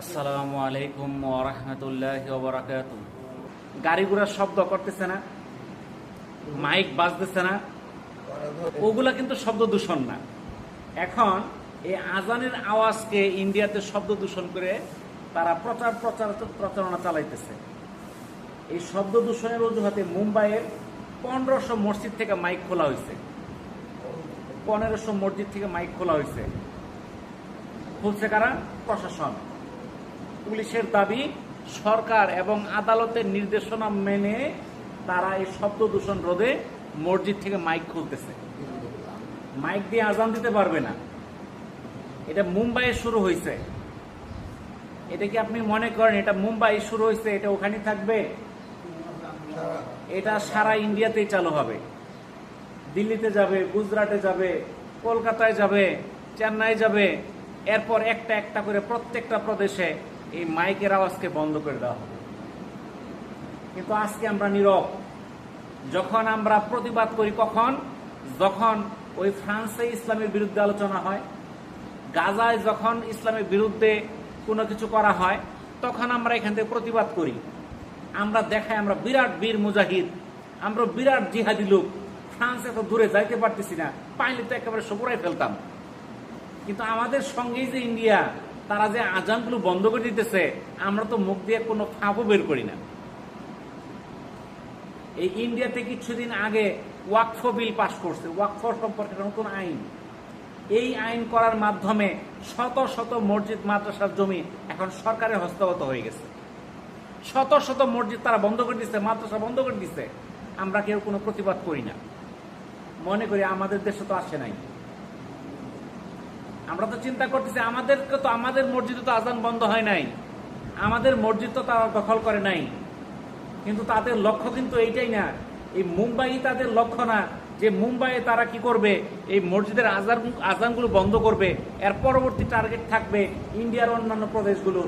আসসালামু আলাইকুম ওরহমতুল্লাহ ওবরাকাত গাড়ি ঘোড়ার শব্দ করতেছে না, মাইক বাজতেছে না, ওগুলা কিন্তু শব্দ দূষণ না। এখন এই আজানের আওয়াজকে ইন্ডিয়াতে শব্দ দূষণ করে তারা প্রচার প্রচার প্রচারণা চালাইতেছে। এই শব্দ দূষণের অজুহাতে মুম্বাইয়ের পনেরোশো মসজিদ থেকে মাইক খোলা হয়েছে পনেরোশো মসজিদ থেকে মাইক খোলা হয়েছে খুলছে কারা? প্রশাসন। পুলিশের দাবি, সরকার এবং আদালতের নির্দেশনা মেনে তারা এই শব্দ দূষণ রোধে মসজিদ থেকে মাইক খুলতেছে। মাইক দিয়ে আজান দিতে পারবে না। এটা মুম্বাইয়ে শুরু হয়েছে। এটা কি আপনি মনে করেন এটা মুম্বাই শুরু হয়েছে, এটা ওখানে থাকবে? এটা সারা ইন্ডিয়াতেই চালু হবে। দিল্লিতে যাবে, গুজরাটে যাবে, কলকাতায় যাবে, চেন্নাই যাবে, এরপর একটা একটা করে প্রত্যেকটা প্রদেশে এই মাইকের আওয়াজকে বন্ধ করে দেওয়া হবে। কিন্তু আজকে আমরা নীরব। যখন আমরা প্রতিবাদ করি কখন? যখন ওই ফ্রান্সে ইসলামের বিরুদ্ধে আলোচনা হয়, গাজায় যখন ইসলামের বিরুদ্ধে কোনো কিছু করা হয়, তখন আমরা এখান থেকে প্রতিবাদ করি। আমরা দেখাই আমরা বিরাট বীর মুজাহিদ, আমরা বিরাট জিহাদি লোক। ফ্রান্সে তো দূরে যাইতে পারতেছি না, পাইলে তো একেবারে সবুরাই ফেলতাম। কিন্তু আমাদের সঙ্গেই যে ইন্ডিয়া তারা যে আজানগুলো বন্ধ করে দিতেছে, আমরা তো মুখ দিয়ে কোনো ফাঁপও বের করি না। এই ইন্ডিয়াতে কিছুদিন আগে ওয়াকফ বিল পাশ করছে। ওয়াকফ সম্পর্কে নতুন আইন। এই আইন করার মাধ্যমে শত শত মসজিদ, মাদ্রাসার জমি এখন সরকারের হস্তগত হয়ে গেছে। শত শত মসজিদ তারা বন্ধ করে দিচ্ছে মাদ্রাসা বন্ধ করে দিচ্ছে আমরা কেউ কোনো প্রতিবাদ করি না? মনে করি আমাদের দেশে তো আসে নাই। আমরা তো চিন্তা করতেছি, আমাদেরকে তো, আমাদের মসজিদে তো আজান বন্ধ হয় নাই। আমাদের মসজিদ তো তারা দখল করে নাই। কিন্তু তাদের লক্ষ্য কিন্তু এইটাই না। এই মুম্বাই তাদের লক্ষ্য না যে মুম্বাইয়ে তারা কি করবে, এই মসজিদের আজান, আজানগুলো বন্ধ করবে। এর পরবর্তী টার্গেট থাকবে ইন্ডিয়ার অন্যান্য প্রদেশগুলো